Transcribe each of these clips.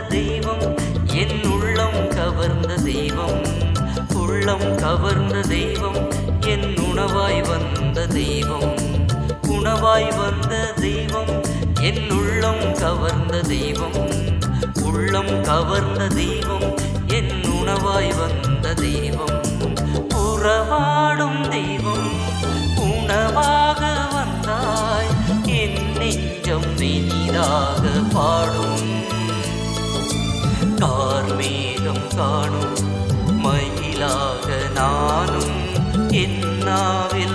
தெய்வம். என் உள்ளம் கவர்ந்த தெய்வம். உள்ளம் கவர்ந்த தெய்வம். என் உணவாய் வந்த தெய்வம். உணவாய் வந்த தெய்வம். என் உள்ளம் கவர்ந்த தெய்வம். உள்ளம் கவர்ந்த தெய்வம். என் உணவாய் வந்த தெய்வம். உறவாடும் தெய்வம். உணவாக வந்தாய். என் நெஞ்சம் இனிதாக பாடும். மேகம் காணும். மயிலாக நானும் என்னாவில்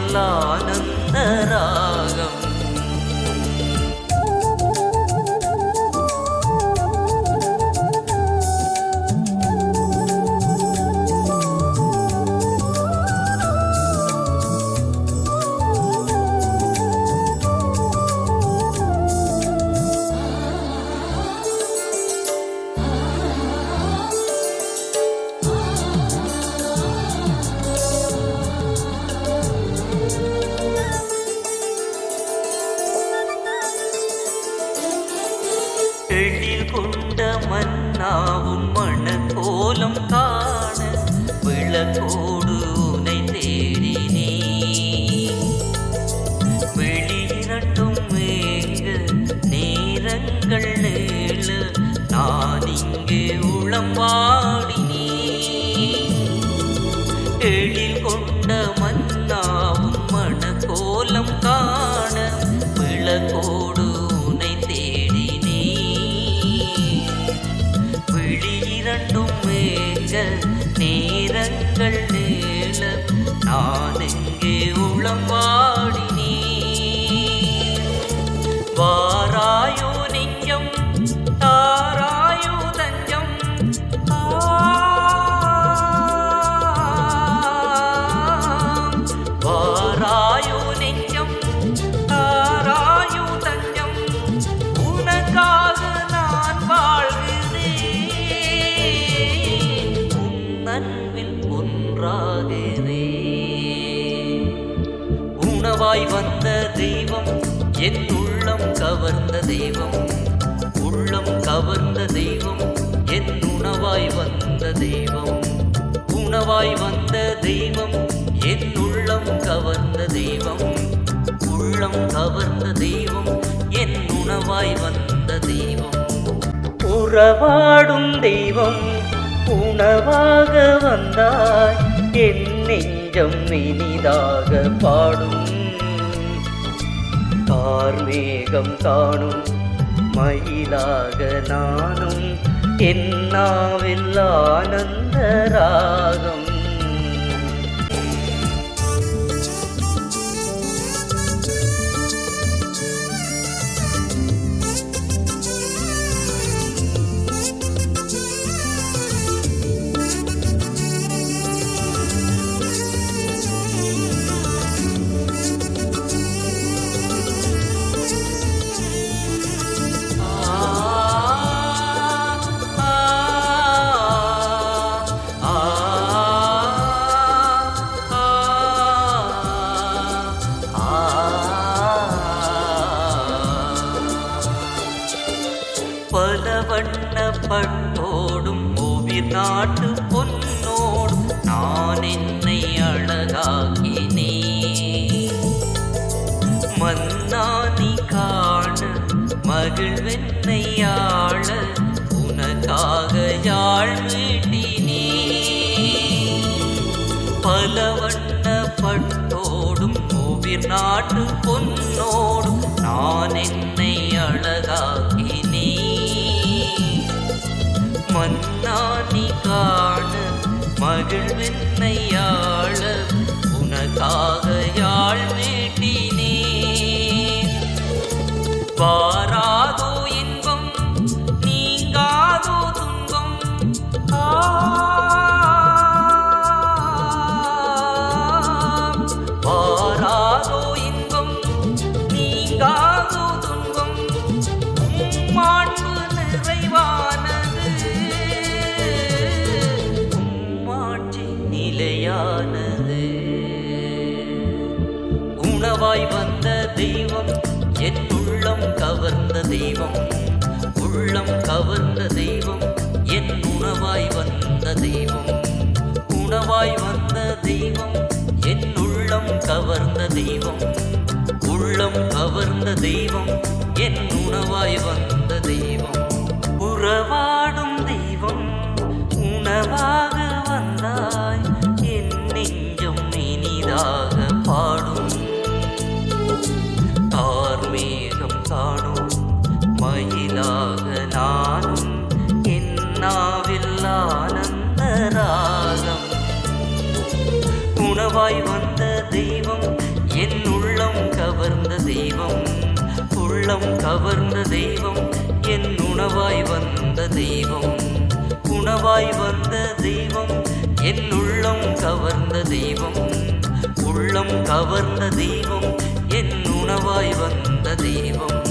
விளக்கோடு உனை தேடினே. வெளியிரட்டும் மேங்க நேரங்கள் நீள நான் இங்கே உளம்பாடினே. எழில் கொண்ட மன்னாவும் மணக்கோலம் காண விளக்கோடு உனை தேடினே. விழியிரண்டும் மேக நேரங்கள் என் உள்ளம் கவர்ந்த தெய்வம் உள்ளம் கவர்ந்த தெய்வம் என் உணவாய் வந்த தெய்வம். உணவாய் வந்த தெய்வம் என் உள்ளம் கவர்ந்த தெய்வம். உள்ளம் கவர்ந்த தெய்வம் என் உணவாய் வந்த தெய்வம். உறவாடும் தெய்வம் உணவாக வந்தாய். என் நெஞ்சம் இனிதாக பாடும் கார்மேகம் தானும் மயிலாக நானும் என்னாவில் ஆனந்த ராகம். பட்டோடும் ஓவிர் நாட்டு பொன்னோடும் நான் என்னை அழகாக்கினே மன்னானி காண மகிழ்வென்னை ஆள உனக்காக யாழ் மீட்டினே பல வண்ண பட்டோடும் ஓவிர் நாட்டு மகிழ்வென்னை ஆள உனக்காக யாழ் மீட்டினே வந்த தெய்வம் என் உள்ளம் கவர்ந்த தெய்வம். உள்ளம் கவர்ந்த தெய்வம் என் உணவாய் வந்த தெய்வம். உணவாய் வந்த தெய்வம் என் உள்ளம் கவர்ந்த தெய்வம். உள்ளம் கவர்ந்த தெய்வம் என் உணவாய் வந்த தெய்வம். உறவாடும் என் உள்ளம் கவர்ந்த தெய்வம் உள்ளம் கவர்ந்த தெய்வம் என் உணவாய் வந்த தெய்வம். உணவாய் வந்த தெய்வம் என் உள்ளம் கவர்ந்த தெய்வம். உள்ளம் கவர்ந்த தெய்வம் என் உணவாய் வந்த தெய்வம்.